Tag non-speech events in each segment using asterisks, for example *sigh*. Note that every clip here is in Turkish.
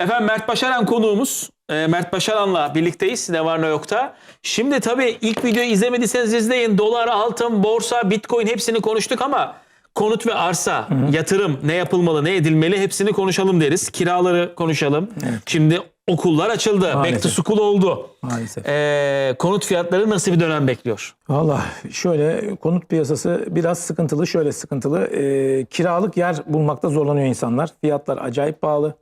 Efendim Mert Başaran konuğumuz. Ee, Mert Başaran'la birlikteyiz. Ne var ne yokta. Şimdi tabii ilk videoyu izlemediyseniz izleyin. Dolar, altın, borsa, bitcoin hepsini konuştuk ama konut ve arsa, yatırım ne yapılmalı, ne edilmeli hepsini konuşalım deriz. Kiraları konuşalım. Şimdi okullar açıldı. Back to Maalesef. school oldu. Maalesef. Ee, konut fiyatları nasıl bir dönem bekliyor? Valla şöyle konut piyasası biraz sıkıntılı. Şöyle sıkıntılı. Ee, kiralık yer bulmakta zorlanıyor insanlar. Fiyatlar acayip pahalı.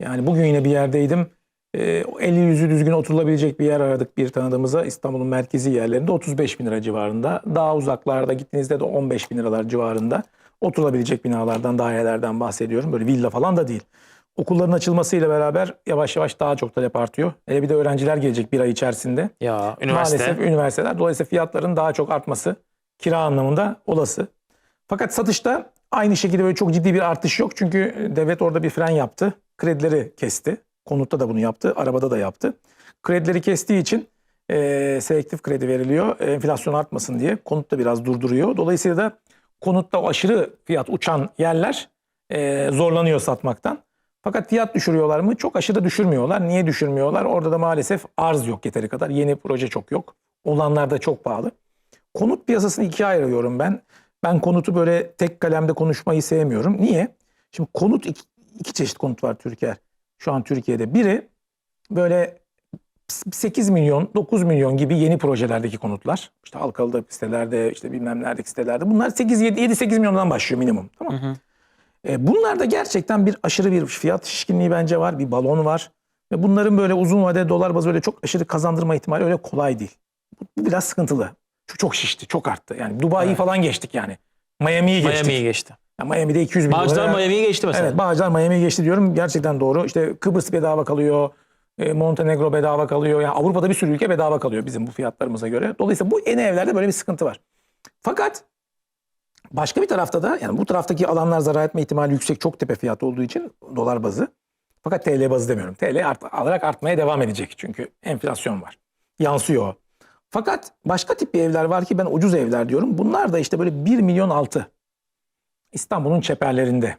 Yani bugün yine bir yerdeydim. Ee, eli yüzü düzgün oturulabilecek bir yer aradık bir tanıdığımıza. İstanbul'un merkezi yerlerinde 35 bin lira civarında. Daha uzaklarda gittiğinizde de 15 bin liralar civarında. Oturulabilecek binalardan, dairelerden bahsediyorum. Böyle villa falan da değil. Okulların açılmasıyla beraber yavaş yavaş daha çok talep artıyor. Hele bir de öğrenciler gelecek bir ay içerisinde. Ya Maalesef üniversiteler. Dolayısıyla fiyatların daha çok artması kira anlamında olası. Fakat satışta aynı şekilde böyle çok ciddi bir artış yok. Çünkü devlet orada bir fren yaptı. Kredileri kesti. Konutta da bunu yaptı. Arabada da yaptı. Kredileri kestiği için e, selektif kredi veriliyor. Enflasyon artmasın diye. Konut da biraz durduruyor. Dolayısıyla da konutta aşırı fiyat uçan yerler e, zorlanıyor satmaktan. Fakat fiyat düşürüyorlar mı? Çok aşırı düşürmüyorlar. Niye düşürmüyorlar? Orada da maalesef arz yok yeteri kadar. Yeni proje çok yok. Olanlar da çok pahalı. Konut piyasasını ikiye ayırıyorum ben. Ben konutu böyle tek kalemde konuşmayı sevmiyorum. Niye? Şimdi konut iki, çeşit konut var Türkiye. Şu an Türkiye'de. Biri böyle 8 milyon, 9 milyon gibi yeni projelerdeki konutlar. İşte Halkalı'da sitelerde, işte bilmem neredeki sitelerde. Bunlar 8 7 7 8 milyondan başlıyor minimum. Tamam mı? E, bunlarda gerçekten bir aşırı bir fiyat şişkinliği bence var. Bir balon var. Ve bunların böyle uzun vadede dolar bazı öyle çok aşırı kazandırma ihtimali öyle kolay değil. Bu, bu biraz sıkıntılı. Şu çok şişti, çok arttı. Yani Dubai'yi Evet. falan geçtik yani. Miami'yi geçtik. Miami'yi geçti. Yani Miami'de 200 bin Bağcılar dolara- Miami'yi geçti mesela. Evet Bağcılar Miami'yi geçti diyorum. Gerçekten doğru. İşte Kıbrıs bedava kalıyor. e, Montenegro bedava kalıyor. Yani Avrupa'da bir sürü ülke bedava kalıyor bizim bu fiyatlarımıza göre. Dolayısıyla bu yeni evlerde böyle bir sıkıntı var. Fakat başka bir tarafta da yani bu taraftaki alanlar zarar etme ihtimali yüksek çok tepe fiyatı olduğu için dolar bazı. Fakat TL bazı demiyorum. TL art, alarak artmaya devam edecek çünkü enflasyon var. Yansıyor. Fakat başka tip bir evler var ki ben ucuz evler diyorum. Bunlar da işte böyle 1 milyon altı. İstanbul'un çeperlerinde.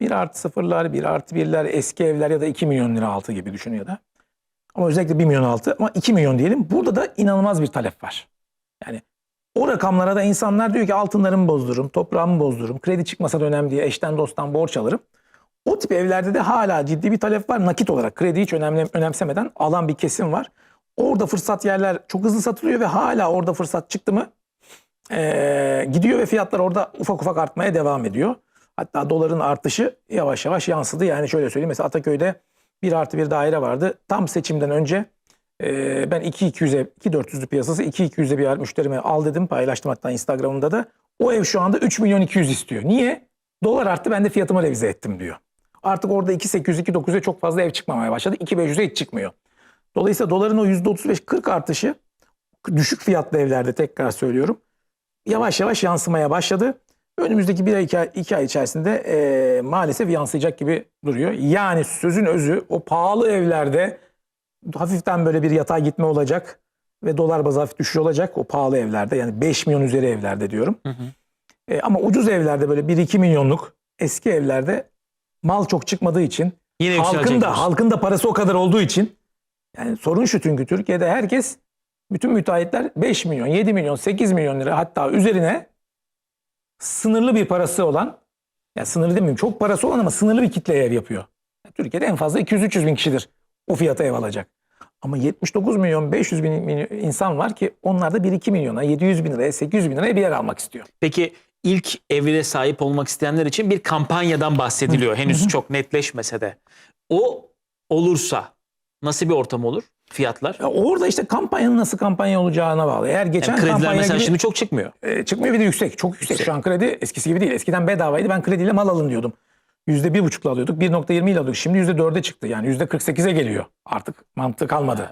1 artı sıfırlar, 1 artı birler, eski evler ya da 2 milyon lira altı gibi düşün ya da. Ama özellikle 1 milyon altı ama 2 milyon diyelim. Burada da inanılmaz bir talep var. Yani o rakamlara da insanlar diyor ki altınlarımı bozdururum, toprağımı bozdururum, kredi çıkmasa da önemli diye eşten dosttan borç alırım. O tip evlerde de hala ciddi bir talep var. Nakit olarak kredi hiç önemli, önemsemeden alan bir kesim var. Orada fırsat yerler çok hızlı satılıyor ve hala orada fırsat çıktı mı eee, gidiyor ve fiyatlar orada ufak ufak artmaya devam ediyor. Hatta doların artışı yavaş yavaş yansıdı. Yani şöyle söyleyeyim mesela Ataköy'de bir artı bir daire vardı. Tam seçimden önce eee, ben 2-200'e 2-400'lü piyasası 2-200'e bir müşterime al dedim. Paylaştım hatta Instagram'da da. O ev şu anda 3 milyon 200 istiyor. Niye? Dolar arttı ben de fiyatımı revize ettim diyor. Artık orada 2.800-2.900'e çok fazla ev çıkmamaya başladı. 2.500'e hiç çıkmıyor. Dolayısıyla doların o %35-40 artışı düşük fiyatlı evlerde tekrar söylüyorum yavaş yavaş yansımaya başladı. Önümüzdeki bir ay, iki ay, iki ay içerisinde eee, maalesef yansıyacak gibi duruyor. Yani sözün özü o pahalı evlerde hafiften böyle bir yatay gitme olacak ve dolar bazı hafif düşüş olacak o pahalı evlerde. Yani 5 milyon üzeri evlerde diyorum. E, ama ucuz evlerde böyle 1-2 milyonluk eski evlerde mal çok çıkmadığı için Yine halkın da halkın da parası o kadar olduğu için yani sorun şu çünkü Türkiye'de herkes bütün müteahhitler 5 milyon, 7 milyon, 8 milyon lira hatta üzerine sınırlı bir parası olan ya sınırlı demeyeyim çok parası olan ama sınırlı bir kitleye ev yapıyor. Türkiye'de en fazla 200-300 bin kişidir o fiyata ev alacak. Ama 79 milyon 500 bin insan var ki onlar da 1-2 milyona 700 bin liraya 800 bin liraya bir yer almak istiyor. Peki ilk evine sahip olmak isteyenler için bir kampanyadan bahsediliyor. Henüz çok netleşmese de. O olursa nasıl bir ortam olur? Fiyatlar? Ya orada işte kampanyanın nasıl kampanya olacağına bağlı. Eğer geçen Yani krediler kampanya mesela gibi- şimdi çok çıkmıyor. E, çıkmıyor bir de yüksek. Çok yüksek. Şu an kredi eskisi gibi değil. Eskiden bedavaydı. Ben krediyle mal alın diyordum. %1,5'la alıyorduk. 1.20 ile alıyorduk. Şimdi %4'e çıktı. Yani %48'e geliyor. Artık mantığı kalmadı.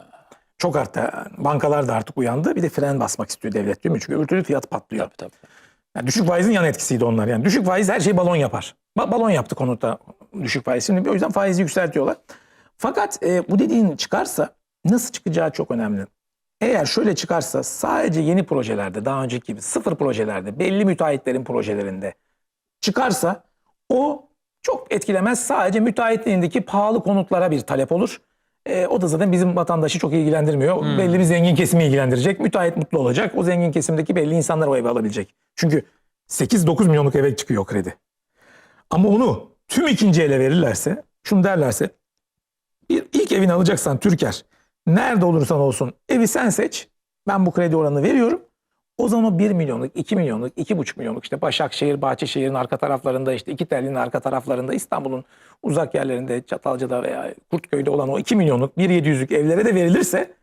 Çok arttı. Bankalar da artık uyandı. Bir de fren basmak istiyor devlet değil mi? Çünkü öbür türlü fiyat patlıyor. Tabii tabii. Yani düşük faizin yan etkisiydi onlar. Yani düşük faiz her şeyi balon yapar. Ba- balon yaptı konuda düşük faiz. Şimdi o yüzden faizi yükseltiyorlar. Fakat e, bu dediğin çıkarsa nasıl çıkacağı çok önemli. Eğer şöyle çıkarsa sadece yeni projelerde daha önceki gibi sıfır projelerde belli müteahhitlerin projelerinde çıkarsa o çok etkilemez. Sadece müteahhitliğindeki pahalı konutlara bir talep olur. E, o da zaten bizim vatandaşı çok ilgilendirmiyor. Belli bir zengin kesimi ilgilendirecek. Müteahhit mutlu olacak. O zengin kesimdeki belli insanlar o evi alabilecek. Çünkü 8-9 milyonluk eve çıkıyor kredi. Ama onu tüm ikinci ele verirlerse, şunu derlerse bir ilk evini alacaksan Türker nerede olursan olsun evi sen seç. Ben bu kredi oranını veriyorum. O zaman o 1 milyonluk, 2 milyonluk, 2,5 milyonluk işte Başakşehir, Bahçeşehir'in arka taraflarında işte iki telinin arka taraflarında İstanbul'un uzak yerlerinde Çatalca'da veya Kurtköy'de olan o 2 milyonluk 1.700'lük evlere de verilirse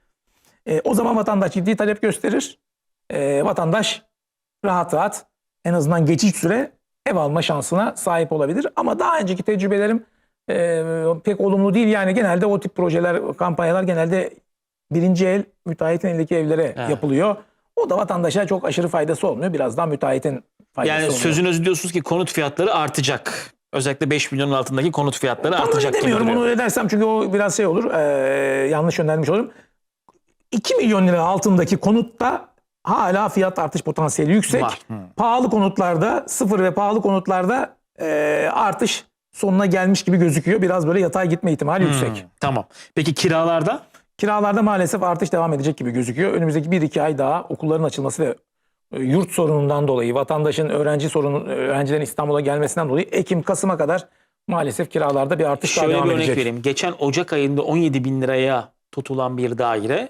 e, o zaman vatandaş ciddi talep gösterir. E, vatandaş rahat rahat en azından geçici süre ev alma şansına sahip olabilir. Ama daha önceki tecrübelerim e, pek olumlu değil. Yani genelde o tip projeler, kampanyalar genelde birinci el müteahhitin elindeki evlere Evet. yapılıyor. O da vatandaşa çok aşırı faydası olmuyor. Biraz daha müteahhitin faydası Yani oluyor. sözünüzü diyorsunuz ki konut fiyatları artacak. Özellikle 5 milyonun altındaki konut fiyatları Tam artacak gibi demiyorum onu öyle dersem çünkü o biraz şey olur. e, yanlış yönlendirmiş olurum. 2 milyon lira altındaki konutta hala fiyat artış potansiyeli yüksek. Var. Hı. Pahalı konutlarda sıfır ve pahalı konutlarda e, artış sonuna gelmiş gibi gözüküyor. Biraz böyle yatay gitme ihtimali yüksek. Hmm, tamam. Peki kiralarda? Kiralarda maalesef artış devam edecek gibi gözüküyor. Önümüzdeki 1-2 ay daha okulların açılması ve e, yurt sorunundan dolayı, vatandaşın öğrenci sorunu, öğrencilerin İstanbul'a gelmesinden dolayı Ekim, Kasım'a kadar maalesef kiralarda bir artış daha Şöyle devam bir örnek edecek. vereyim. Geçen Ocak ayında 17 bin liraya tutulan bir daire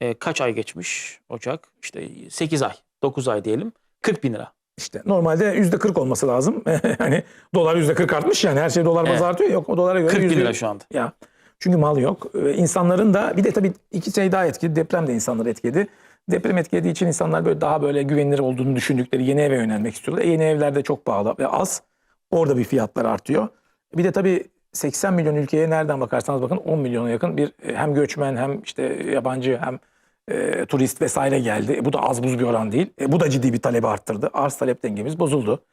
e, kaç ay geçmiş? Ocak işte 8 ay, 9 ay diyelim. 40 bin lira. İşte normalde yüzde 40 olması lazım. *laughs* hani dolar yüzde 40 artmış yani her şey dolar bazı Evet. artıyor. Yok o dolara göre 40 bin yüzde- lira şu anda. Ya çünkü mal yok. Ee, İnsanların da bir de tabii iki şey daha etkili. Deprem de insanları etkiledi. Deprem etkilediği için insanlar böyle daha böyle güvenilir olduğunu düşündükleri yeni eve yönelmek istiyorlar. E, yeni evler de çok pahalı ve az. Orada bir fiyatlar artıyor. Bir de tabii 80 milyon ülkeye nereden bakarsanız bakın 10 milyona yakın bir e, hem göçmen hem işte yabancı hem e, turist vesaire geldi. E, bu da az buz bir oran değil. E, bu da ciddi bir talebi arttırdı. Arz talep dengemiz bozuldu.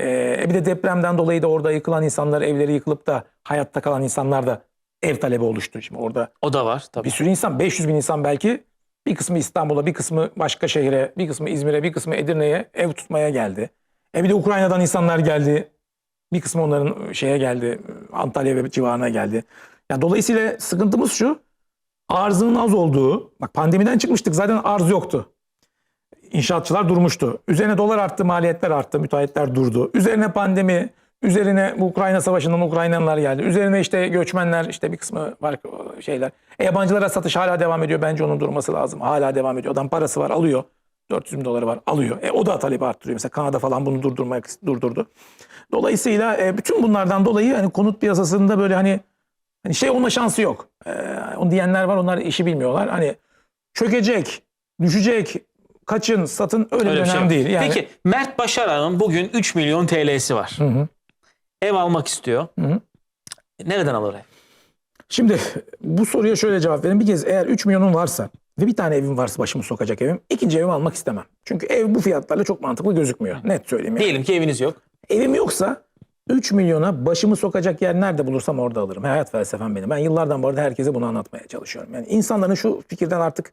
E, bir de depremden dolayı da orada yıkılan insanlar, evleri yıkılıp da hayatta kalan insanlar da ev talebi oluştu. Şimdi orada O da var tabii. bir sürü insan, 500 bin insan belki bir kısmı İstanbul'a, bir kısmı başka şehre, bir kısmı İzmir'e, bir kısmı Edirne'ye ev tutmaya geldi. E bir de Ukrayna'dan insanlar geldi. Bir kısmı onların şeye geldi, Antalya ve civarına geldi. Ya dolayısıyla sıkıntımız şu. Arzının az olduğu, bak pandemiden çıkmıştık zaten arz yoktu. İnşaatçılar durmuştu. Üzerine dolar arttı, maliyetler arttı, müteahhitler durdu. Üzerine pandemi, üzerine bu Ukrayna savaşından Ukraynalılar geldi. Üzerine işte göçmenler, işte bir kısmı var şeyler. E, yabancılara satış hala devam ediyor. Bence onun durması lazım. Hala devam ediyor. Adam parası var, alıyor. 400 bin doları var, alıyor. E, o da talebi arttırıyor. Mesela Kanada falan bunu durdurmak durdurdu. Dolayısıyla e, bütün bunlardan dolayı hani konut piyasasında böyle hani, hani şey olma şansı yok. E, onu diyenler var, onlar işi bilmiyorlar. Hani çökecek, düşecek, kaçın, satın öyle, Öyle bir bir şey değil. Yani, Peki Mert Başaran'ın bugün 3 milyon TL'si var. Hı hı. Ev almak istiyor. Hı hı. Nereden alır ev? Şimdi bu soruya şöyle cevap verin. Bir kez eğer 3 milyonun varsa ve bir tane evim varsa başımı sokacak evim. ikinci evimi almak istemem. Çünkü ev bu fiyatlarla çok mantıklı gözükmüyor. Net söyleyeyim yani. Diyelim ki eviniz yok. Evim yoksa 3 milyona başımı sokacak yer nerede bulursam orada alırım. Hayat felsefem benim. Ben yıllardan bu arada herkese bunu anlatmaya çalışıyorum. Yani insanların şu fikirden artık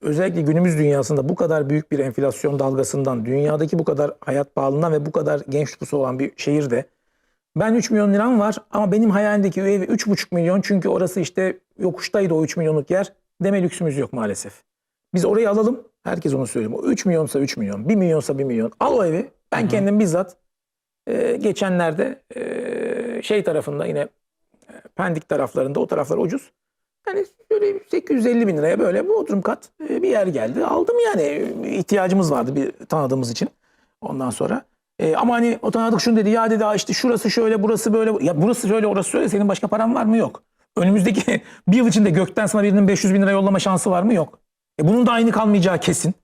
özellikle günümüz dünyasında bu kadar büyük bir enflasyon dalgasından, dünyadaki bu kadar hayat pahalılığından ve bu kadar genç nüfusu olan bir şehirde ben 3 milyon liram var ama benim hayalimdeki ev 3,5 milyon çünkü orası işte yokuştaydı o 3 milyonluk yer deme lüksümüz yok maalesef. Biz orayı alalım. Herkes onu söylüyor. O 3 milyonsa 3 milyon, 1 milyonsa 1 milyon. Al o evi. Ben kendim bizzat e, geçenlerde e, şey tarafında yine e, Pendik taraflarında o taraflar ucuz. Yani böyle 850 bin liraya böyle Bodrum kat e, bir yer geldi. Aldım yani ihtiyacımız vardı bir tanıdığımız için. Ondan sonra. E, ama hani o tanıdık şunu dedi ya dedi "Aa işte şurası şöyle burası böyle. Ya burası şöyle orası şöyle senin başka paran var mı? Yok. Önümüzdeki *laughs* bir yıl içinde gökten sana birinin 500 bin lira yollama şansı var mı? Yok. E, bunun da aynı kalmayacağı kesin.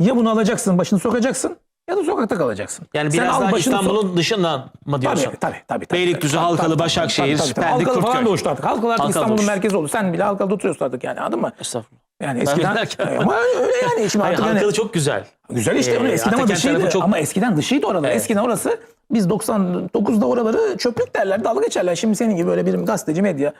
Ya bunu alacaksın başını sokacaksın ya da sokakta kalacaksın. Yani Sen biraz al daha başını İstanbul'un dışından mı diyorsun? Tabii tabii tabii. tabii Beylikdüzü, tabii, Halkalı, tabii, Başakşehir, tabii, tabii, tabii. Pendik, Halkalı falan Kurtköy. da uçtu artık. Halkalı artık Halkalı İstanbul'un uçtu. merkezi oldu. Sen bile Halkalı'da oturuyorsun artık yani anladın mı? Estağfurullah. Yani eskiden ama öyle yani şimdi Hayır, artık yani, Halkalı çok güzel. güzel işte Ee, öyle eskiden ama Atakent dışıydı tarafı çok- ama eskiden dışıydı oralar. Eskiden orası biz 99'da oraları çöplük derler dalga geçerler. Şimdi senin gibi böyle bir gazeteci medya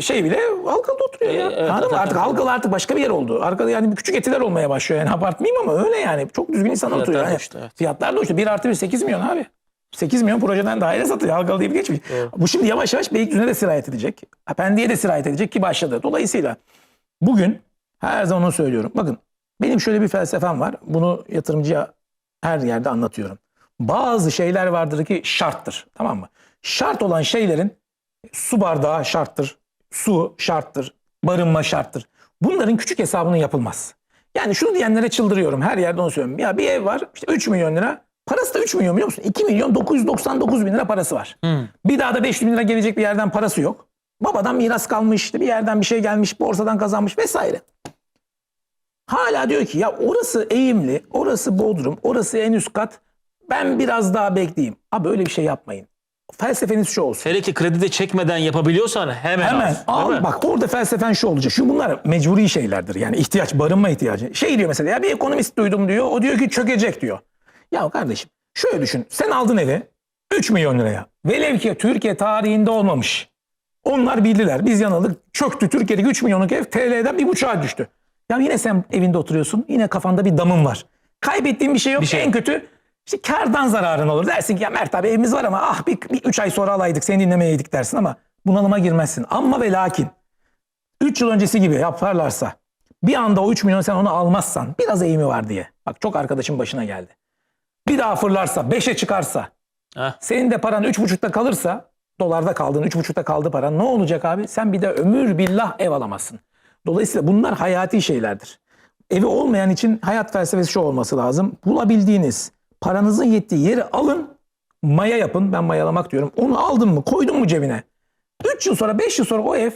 şey bile Halkalı'da oturuyor ya. Ee, evet, Anladın mı? Artık Halkalı artık başka bir yer oldu. Arkada yani küçük etiler olmaya başlıyor yani abartmayayım ama öyle yani. Çok düzgün insanlar Fiyatlar oturuyor. Yani uçtu, evet. Fiyatlar da uçtu. 1 artı 1 8 milyon abi. 8 milyon projeden daire satıyor. Halkalı deyip geçmiş. Bu şimdi yavaş yavaş Beylikdüzü'ne de sirayet edecek. Pendik'e de sirayet edecek ki başladı. Dolayısıyla bugün her zaman onu söylüyorum. Bakın benim şöyle bir felsefem var. Bunu yatırımcıya her yerde anlatıyorum. Bazı şeyler vardır ki şarttır. Tamam mı? Şart olan şeylerin su bardağı şarttır. Su şarttır. Barınma şarttır. Bunların küçük hesabının yapılmaz. Yani şunu diyenlere çıldırıyorum. Her yerde onu söylüyorum. Ya bir ev var işte 3 milyon lira. Parası da 3 milyon biliyor musun? 2 milyon 999 bin lira parası var. Bir daha da 500 bin lira gelecek bir yerden parası yok. Babadan miras kalmış, işte bir yerden bir şey gelmiş, borsadan kazanmış vesaire. Hala diyor ki ya orası eğimli, orası bodrum, orası en üst kat. Ben biraz daha bekleyeyim. Abi öyle bir şey yapmayın. Felsefeniz şu olsun. Hele ki kredi de çekmeden yapabiliyorsan hemen, Hemen al. Değil al mi? bak orada felsefen şu olacak. Şu bunlar mecburi şeylerdir. Yani ihtiyaç, barınma ihtiyacı. Şey diyor mesela ya bir ekonomist duydum diyor. O diyor ki çökecek diyor. Ya kardeşim şöyle düşün. Sen aldın evi 3 milyon liraya. Velev ki Türkiye tarihinde olmamış. Onlar bildiler. Biz yanıldık. Çöktü. Türkiye'deki 3 milyonluk ev TL'den bir buçuğa düştü. Ya yine sen evinde oturuyorsun. Yine kafanda bir damın var. Kaybettiğin bir şey yok. Bir şey en yok. kötü işte kardan zararın olur. Dersin ki ya Mert abi evimiz var ama ah bir, bir 3 ay sonra alaydık seni dinlemeyeydik dersin ama bunalıma girmezsin. Ama ve lakin 3 yıl öncesi gibi yaparlarsa bir anda o 3 milyon sen onu almazsan biraz eğimi var diye. Bak çok arkadaşın başına geldi. Bir daha fırlarsa 5'e çıkarsa Heh. senin de paran 3,5'ta kalırsa dolarda kaldın 3,5'ta kaldı paran ne olacak abi? Sen bir de ömür billah ev alamazsın. Dolayısıyla bunlar hayati şeylerdir. Evi olmayan için hayat felsefesi şu olması lazım. Bulabildiğiniz paranızın yettiği yeri alın maya yapın. Ben mayalamak diyorum. Onu aldın mı koydun mu cebine? 3 yıl sonra 5 yıl sonra o ev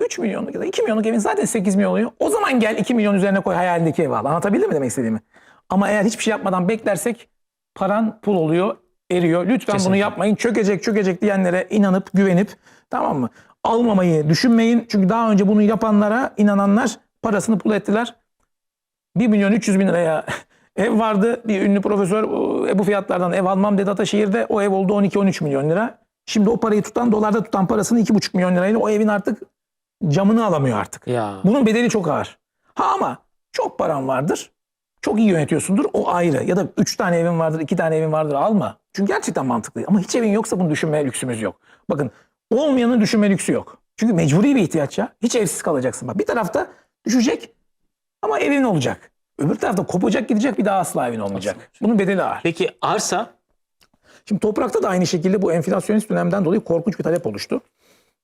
3 milyonluk ya da 2 milyonluk evin zaten 8 milyon oluyor. O zaman gel 2 milyon üzerine koy hayalindeki evi al. Anlatabildim mi demek istediğimi? Ama eğer hiçbir şey yapmadan beklersek paran pul oluyor, eriyor. Lütfen bunu Kesinlikle. yapmayın. Çökecek çökecek diyenlere inanıp güvenip tamam mı? Almamayı düşünmeyin. Çünkü daha önce bunu yapanlara inananlar parasını pul ettiler. 1 milyon 300 bin liraya ev vardı. Bir ünlü profesör "O- e, bu fiyatlardan ev almam dedi Ataşehir'de. O ev oldu 12-13 milyon lira. Şimdi o parayı tutan dolarda tutan parasını 2,5 milyon lirayla o evin artık camını alamıyor artık. Ya. Bunun bedeli çok ağır. Ha ama çok paran vardır. Çok iyi yönetiyorsundur. O ayrı. Ya da 3 tane evin vardır, 2 tane evin vardır. Alma. Çünkü gerçekten mantıklı. Ama hiç evin yoksa bunu düşünmeye lüksümüz yok. Bakın olmayanın düşünme lüksü yok. Çünkü mecburi bir ihtiyaç ya. Hiç evsiz kalacaksın. Bak bir tarafta düşecek ama evin olacak. Öbür tarafta kopacak gidecek bir daha asla evin olmayacak. Bunun bedeli ağır. Peki arsa Şimdi toprakta da aynı şekilde bu enflasyonist dönemden dolayı korkunç bir talep oluştu.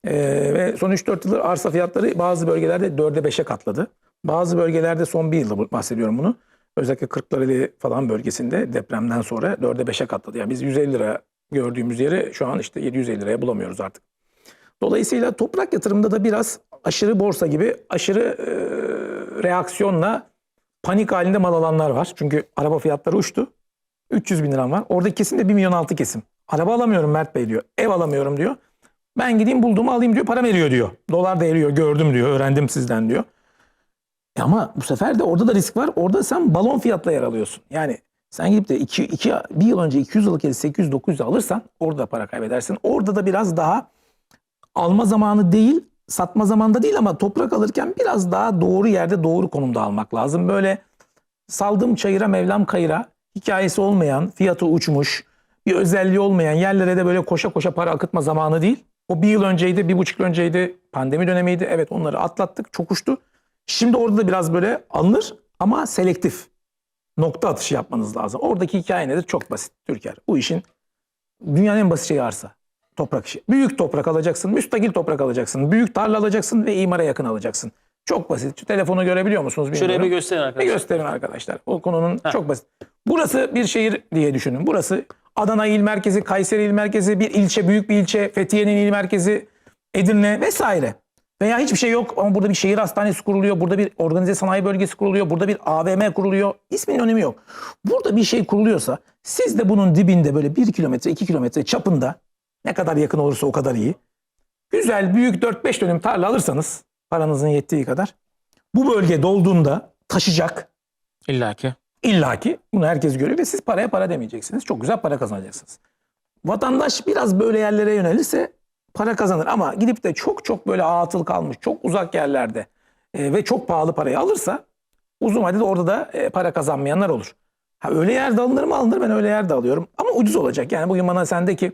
Ee, ve son 3-4 yıldır arsa fiyatları bazı bölgelerde 4'e 5'e katladı. Bazı bölgelerde son bir yılda bahsediyorum bunu. Özellikle Kırklareli falan bölgesinde depremden sonra 4'e 5'e katladı. Yani biz 150 lira gördüğümüz yeri şu an işte 750 liraya bulamıyoruz artık. Dolayısıyla toprak yatırımında da biraz aşırı borsa gibi aşırı e, reaksiyonla panik halinde mal alanlar var. Çünkü araba fiyatları uçtu. 300 bin liram var. Oradaki kesim de 1 milyon altı kesim. Araba alamıyorum Mert Bey diyor. Ev alamıyorum diyor. Ben gideyim bulduğumu alayım diyor. Para veriyor diyor. Dolar da eriyor gördüm diyor. Öğrendim sizden diyor. E ama bu sefer de orada da risk var. Orada sen balon fiyatla yer alıyorsun. Yani sen gidip de iki, iki, bir yıl önce 200 yıllık evi 800-900 alırsan orada para kaybedersin. Orada da biraz daha alma zamanı değil, satma zamanında değil ama toprak alırken biraz daha doğru yerde doğru konumda almak lazım. Böyle saldım çayıra mevlam kayıra hikayesi olmayan, fiyatı uçmuş, bir özelliği olmayan yerlere de böyle koşa koşa para akıtma zamanı değil. O bir yıl önceydi, bir buçuk yıl önceydi, pandemi dönemiydi. Evet onları atlattık, çok uçtu. Şimdi orada da biraz böyle alınır ama selektif. Nokta atışı yapmanız lazım. Oradaki hikaye nedir? Çok basit Türker. Bu işin dünyanın en basit şeyi arsa. Toprak işi. Büyük toprak alacaksın, müstakil toprak alacaksın. Büyük tarla alacaksın ve imara yakın alacaksın. Çok basit. Telefonu görebiliyor musunuz bilmiyorum. şuraya bir gösterin Bir arkadaşlar. gösterin arkadaşlar. O konunun çok basit. Burası bir şehir diye düşünün. Burası Adana il merkezi, Kayseri il merkezi, bir ilçe, büyük bir ilçe, Fethiye'nin il merkezi, Edirne vesaire. Veya hiçbir şey yok ama burada bir şehir hastanesi kuruluyor, burada bir organize sanayi bölgesi kuruluyor, burada bir AVM kuruluyor. İsminin önemi yok. Burada bir şey kuruluyorsa siz de bunun dibinde böyle 1 kilometre, 2 kilometre çapında ne kadar yakın olursa o kadar iyi. Güzel, büyük 4-5 dönüm tarla alırsanız paranızın yettiği kadar bu bölge dolduğunda taşıyacak. İlla ki. İlla ki bunu herkes görüyor ve siz paraya para demeyeceksiniz. Çok güzel para kazanacaksınız. Vatandaş biraz böyle yerlere yönelirse para kazanır ama gidip de çok çok böyle atıl kalmış, çok uzak yerlerde e, ve çok pahalı parayı alırsa uzun vadede orada da e, para kazanmayanlar olur. Ha, öyle yerde alınır mı alınır ben öyle yerde alıyorum. Ama ucuz olacak. Yani bugün bana sendeki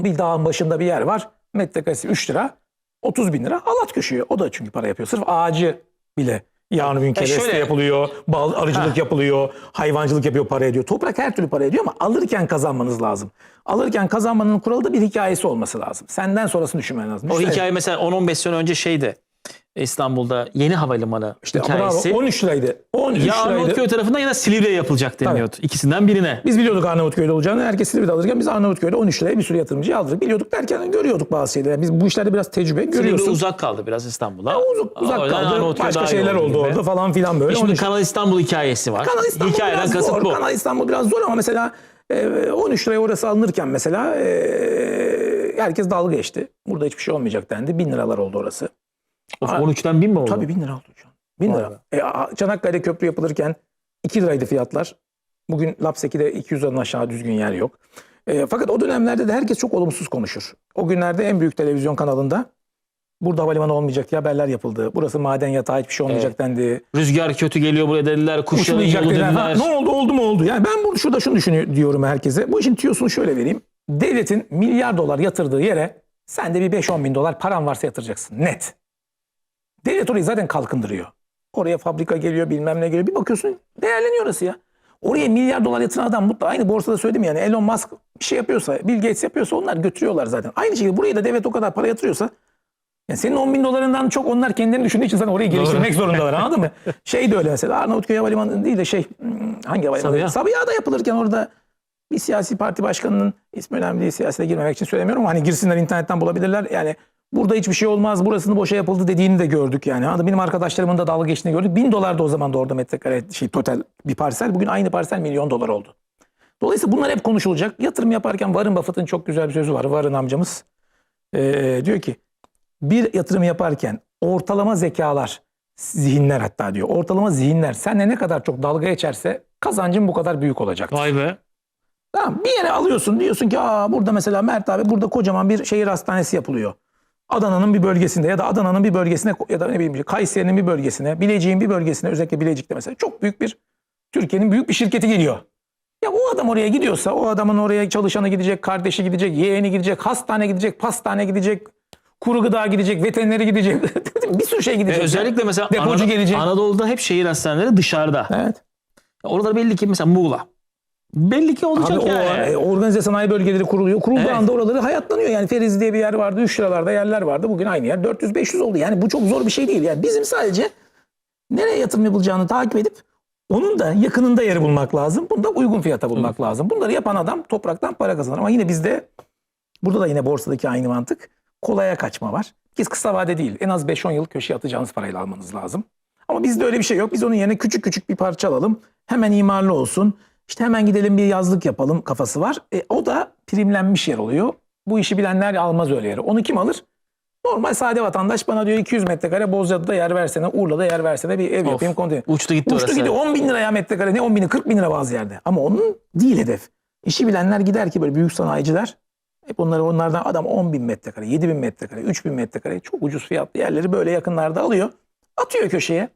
bir dağın başında bir yer var. Metrekaresi 3 lira. 30 bin lira. Al at köşeye. O da çünkü para yapıyor. Sırf ağacı bile yarın gün kereste şöyle- yapılıyor. Bal arıcılık Ha. yapılıyor. Hayvancılık yapıyor para ediyor. Toprak her türlü para ediyor ama alırken kazanmanız lazım. Alırken kazanmanın kuralı da bir hikayesi olması lazım. Senden sonrasını düşünmen lazım. O Düşünsene. hikaye mesela 10-15 sene önce şeydi. İstanbul'da yeni havalimanı İşte hikayesi. bravo 13 liraydı. 13 ya. Arnavutköy tarafından ya da Silivri'ye yapılacak deniliyordu. İkisinden birine. Biz biliyorduk Arnavutköy'de olacağını. Herkes Silivri'de alırken biz Arnavutköy'de 13 liraya bir sürü yatırımcıyı aldık. Biliyorduk derken görüyorduk bazı şeyleri. Yani Biz bu işlerde biraz tecrübe Silivri görüyorsun. uzak kaldı biraz İstanbul'a. uzak, uzak O yüzden kaldı. Arnavutköy Başka şeyler oldu gibi. orada falan filan böyle. Şimdi Onun için- Kanal İstanbul hikayesi var. Kanal İstanbul Hikayeden biraz kasıt zor. bu. Kanal İstanbul biraz zor ama mesela e, 13 liraya orası alınırken mesela e, herkes dalga geçti. Burada hiçbir şey olmayacak dendi. 1000 liralar oldu orası. Of, 13'ten 1000 mi oldu? Tabii 1000 lira oldu an. 1000 Vay lira. E, Çanakkale Köprü yapılırken 2 liraydı fiyatlar. Bugün Lapseki'de 200 liradan aşağı düzgün yer yok. E, fakat o dönemlerde de herkes çok olumsuz konuşur. O günlerde en büyük televizyon kanalında burada havalimanı olmayacak diye haberler yapıldı. Burası maden yatağı hiçbir şey olmayacak dendi. Rüzgar kötü geliyor buraya dediler. Kuşların yolu dediler. Ha, ne oldu oldu mu oldu. Yani ben burada şurada şunu düşünüyorum diyorum herkese. Bu işin tüyosunu şöyle vereyim. Devletin milyar dolar yatırdığı yere sen de bir 5-10 bin dolar paran varsa yatıracaksın. Net. Devlet orayı zaten kalkındırıyor. Oraya fabrika geliyor bilmem ne geliyor. Bir bakıyorsun değerleniyor orası ya. Oraya milyar dolar yatıran adam mutlu. Aynı borsada söyledim yani Elon Musk bir şey yapıyorsa, Bill Gates yapıyorsa onlar götürüyorlar zaten. Aynı şekilde buraya da devlet o kadar para yatırıyorsa yani senin 10 bin dolarından çok onlar kendilerini düşündüğü için sen orayı geliştirmek zorundalar anladın mı? Şey de öyle mesela Arnavutköy Havalimanı değil de şey hmm, hangi havalimanı? Sabiha. Sabiha'da yapılırken orada bir siyasi parti başkanının ismi önemli değil siyasete girmemek için söylemiyorum hani girsinler internetten bulabilirler. Yani burada hiçbir şey olmaz burasını boşa yapıldı dediğini de gördük yani. Benim arkadaşlarımın da dalga geçtiğini gördük. Bin dolar da o zaman da orada metrekare şey total bir parsel. Bugün aynı parsel milyon dolar oldu. Dolayısıyla bunlar hep konuşulacak. Yatırım yaparken Warren Buffett'ın çok güzel bir sözü var. Warren amcamız Ee, diyor ki bir yatırım yaparken ortalama zekalar, zihinler hatta diyor. Ortalama zihinler seninle ne kadar çok dalga geçerse kazancın bu kadar büyük olacak. Vay be. Tamam bir yere alıyorsun diyorsun ki Aa, burada mesela Mert abi burada kocaman bir şehir hastanesi yapılıyor. Adana'nın bir bölgesinde ya da Adana'nın bir bölgesine ya da ne bileyim Kayseri'nin bir bölgesine, Bilecik'in bir bölgesine özellikle Bilecik'te mesela çok büyük bir Türkiye'nin büyük bir şirketi geliyor. Ya o adam oraya gidiyorsa o adamın oraya çalışanı gidecek, kardeşi gidecek, yeğeni gidecek, hastane gidecek, pastane gidecek, kuru gıda gidecek, veterineri gidecek. *laughs* bir sürü şey gidecek. E, özellikle mesela Depocu Anadolu- gelecek. Anadolu'da hep şehir hastaneleri dışarıda. Evet. Oralar belli ki mesela Muğla. Belli ki olacak Abi yani. e, organize sanayi bölgeleri kuruluyor. Kurulduğu Evet. anda oraları hayatlanıyor. Yani Feriz diye bir yer vardı. 3 liralarda yerler vardı. Bugün aynı yer 400-500 oldu. Yani bu çok zor bir şey değil. Yani bizim sadece nereye yatırım yapılacağını takip edip onun da yakınında yeri bulmak lazım. Bunu da uygun fiyata bulmak lazım. Bunları yapan adam topraktan para kazanır. Ama yine bizde burada da yine borsadaki aynı mantık. Kolaya kaçma var. Ki kısa vade değil. En az 5-10 yıl köşeye atacağınız parayla almanız lazım. Ama bizde öyle bir şey yok. Biz onun yerine küçük küçük bir parça alalım. Hemen imarlı olsun. İşte hemen gidelim bir yazlık yapalım kafası var. E, o da primlenmiş yer oluyor. Bu işi bilenler almaz öyle yeri. Onu kim alır? Normal sade vatandaş bana diyor 200 metrekare Bozcaada'da yer versene, Urla'da yer versene bir ev Of, yapayım konteyner. Uçtu gitti Uçtu gidiyor 10 bin liraya metrekare ne 10 bini 40 bin lira bazı yerde. Ama onun değil hedef. İşi bilenler gider ki böyle büyük sanayiciler hep onları onlardan adam 10 bin metrekare, 7 bin metrekare, 3 bin metrekare çok ucuz fiyatlı yerleri böyle yakınlarda alıyor. Atıyor köşeye.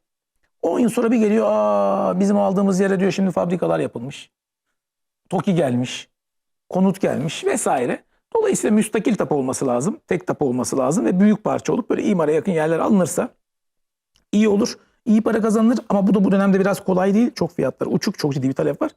10 yıl sonra bir geliyor aa bizim aldığımız yere diyor şimdi fabrikalar yapılmış. TOKİ gelmiş. Konut gelmiş vesaire. Dolayısıyla müstakil tapu olması lazım. Tek tapu olması lazım ve büyük parça olup böyle imara yakın yerler alınırsa iyi olur. İyi para kazanılır ama bu da bu dönemde biraz kolay değil. Çok fiyatlar uçuk, çok ciddi bir talep var.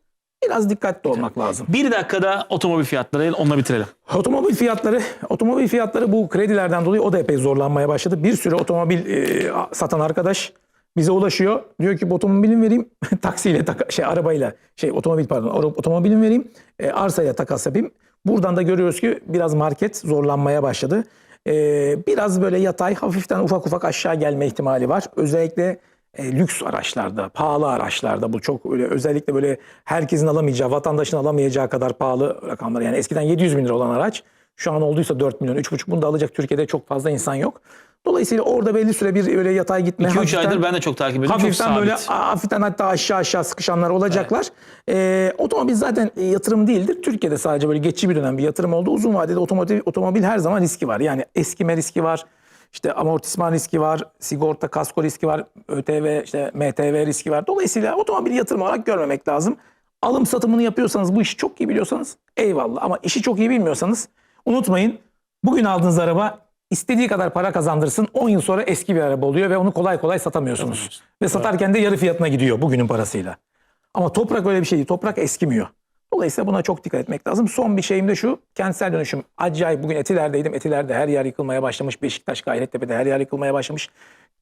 Biraz dikkatli olmak lazım. Bir dakikada otomobil fiyatları onunla bitirelim. Otomobil fiyatları, otomobil fiyatları bu kredilerden dolayı o da epey zorlanmaya başladı. Bir sürü otomobil e, satan arkadaş bize ulaşıyor. Diyor ki otomobilimi vereyim *laughs* taksiyle taka- şey arabayla şey otomobil pardon otomobilimi vereyim e, arsaya takas yapayım. Buradan da görüyoruz ki biraz market zorlanmaya başladı. E, biraz böyle yatay hafiften ufak ufak aşağı gelme ihtimali var. Özellikle e, lüks araçlarda, pahalı araçlarda bu çok öyle özellikle böyle herkesin alamayacağı, vatandaşın alamayacağı kadar pahalı rakamlar. Yani eskiden 700 bin lira olan araç şu an olduysa 4 milyon, 3,5 bunu da alacak Türkiye'de çok fazla insan yok. Dolayısıyla orada belli süre bir öyle yatay gitme. 2-3 hafiften- aydır ben de çok takip ediyorum. Çok Hafiften sabit. böyle hafiften hatta aşağı aşağı sıkışanlar olacaklar. Ee, otomobil zaten e, yatırım değildir. Türkiye'de sadece böyle geçici bir dönem bir yatırım oldu. Uzun vadede otomobil, otomobil her zaman riski var. Yani eskime riski var. İşte amortisman riski var, sigorta, kasko riski var, ÖTV, işte MTV riski var. Dolayısıyla otomobil yatırım olarak görmemek lazım. alım satımını yapıyorsanız bu işi çok iyi biliyorsanız eyvallah ama işi çok iyi bilmiyorsanız unutmayın bugün aldığınız araba istediği kadar para kazandırsın 10 yıl sonra eski bir araba oluyor ve onu kolay kolay satamıyorsunuz. Ve satarken de yarı fiyatına gidiyor bugünün parasıyla. Ama toprak öyle bir şey değil. Toprak eskimiyor. Dolayısıyla buna çok dikkat etmek lazım. Son bir şeyim de şu. Kentsel dönüşüm. Acayip bugün Etiler'deydim. Etiler'de her yer yıkılmaya başlamış. Beşiktaş, Gayrettepe'de her yer yıkılmaya başlamış.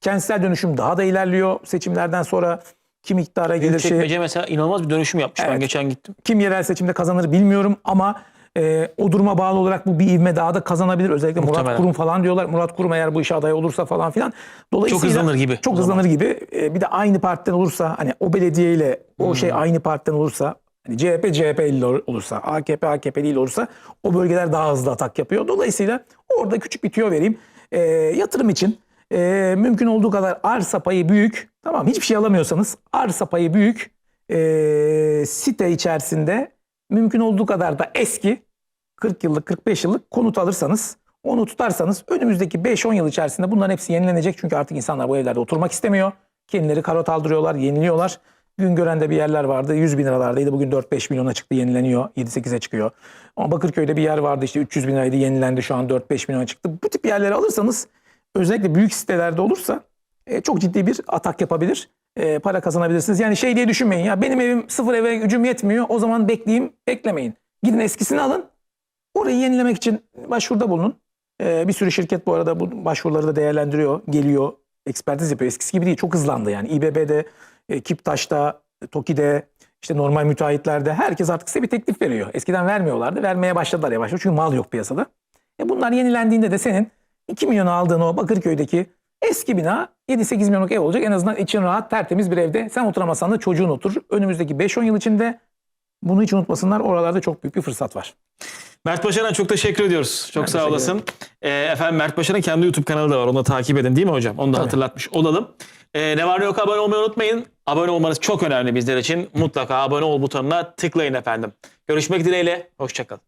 Kentsel dönüşüm daha da ilerliyor. Seçimlerden sonra kim iktidara gelir şey, mesela inanılmaz bir dönüşüm yapmış. Ben Evet. geçen gittim. kim yerel seçimde kazanır bilmiyorum ama e, o duruma bağlı olarak bu bir ivme daha da kazanabilir. Özellikle Murat Muhtemelen. Kurum falan diyorlar. Murat Kurum eğer bu işe aday olursa falan filan. Dolayısıyla Çok hızlanır gibi Çok hızlanır gibi. E, bir de aynı partiden olursa hani o belediyeyle o Hmm. şey aynı partiden olursa hani CHP CHP'li olursa, AKP AKP'li olursa o bölgeler daha hızlı atak yapıyor. Dolayısıyla orada küçük bir tüyo vereyim. E, yatırım için e, mümkün olduğu kadar arsa payı büyük. Tamam hiçbir şey alamıyorsanız arsa payı büyük e, site içerisinde mümkün olduğu kadar da eski 40 yıllık 45 yıllık konut alırsanız onu tutarsanız önümüzdeki 5-10 yıl içerisinde bunların hepsi yenilenecek. Çünkü artık insanlar bu evlerde oturmak istemiyor. Kendileri karot aldırıyorlar, yeniliyorlar. Güngören'de bir yerler vardı 100 bin liralardaydı. Bugün 4-5 milyona çıktı yenileniyor. 7-8'e çıkıyor. Ama Bakırköy'de bir yer vardı işte 300 bin liraydı yenilendi şu an 4-5 milyona çıktı. Bu tip yerleri alırsanız özellikle büyük sitelerde olursa e, çok ciddi bir atak yapabilir. E, para kazanabilirsiniz. Yani şey diye düşünmeyin ya benim evim sıfır eve gücüm yetmiyor o zaman bekleyeyim beklemeyin. Gidin eskisini alın orayı yenilemek için başvuruda bulunun. E, bir sürü şirket bu arada bu başvuruları da değerlendiriyor geliyor ekspertiz yapıyor. Eskisi gibi değil çok hızlandı yani İBB'de, e, Kiptaş'ta, e, TOKİ'de işte normal müteahhitlerde herkes artık size bir teklif veriyor. Eskiden vermiyorlardı vermeye başladılar yavaş yavaş çünkü mal yok piyasada. E bunlar yenilendiğinde de senin 2 milyona aldığın o Bakırköy'deki eski bina 7-8 milyonluk ev olacak. En azından için rahat tertemiz bir evde. Sen oturamasan da çocuğun oturur. Önümüzdeki 5-10 yıl içinde bunu hiç unutmasınlar. Oralarda çok büyük bir fırsat var. Mert Başaran çok teşekkür ediyoruz. Çok Ben sağ olasın. Ee, efendim Mert Başaran'ın kendi YouTube kanalı da var. Onu da takip edin değil mi hocam? Onu da Tabii. hatırlatmış olalım. Ee, ne var ne yok abone olmayı unutmayın. Abone olmanız çok önemli bizler için. Mutlaka abone ol butonuna tıklayın efendim. Görüşmek dileğiyle. Hoşçakalın.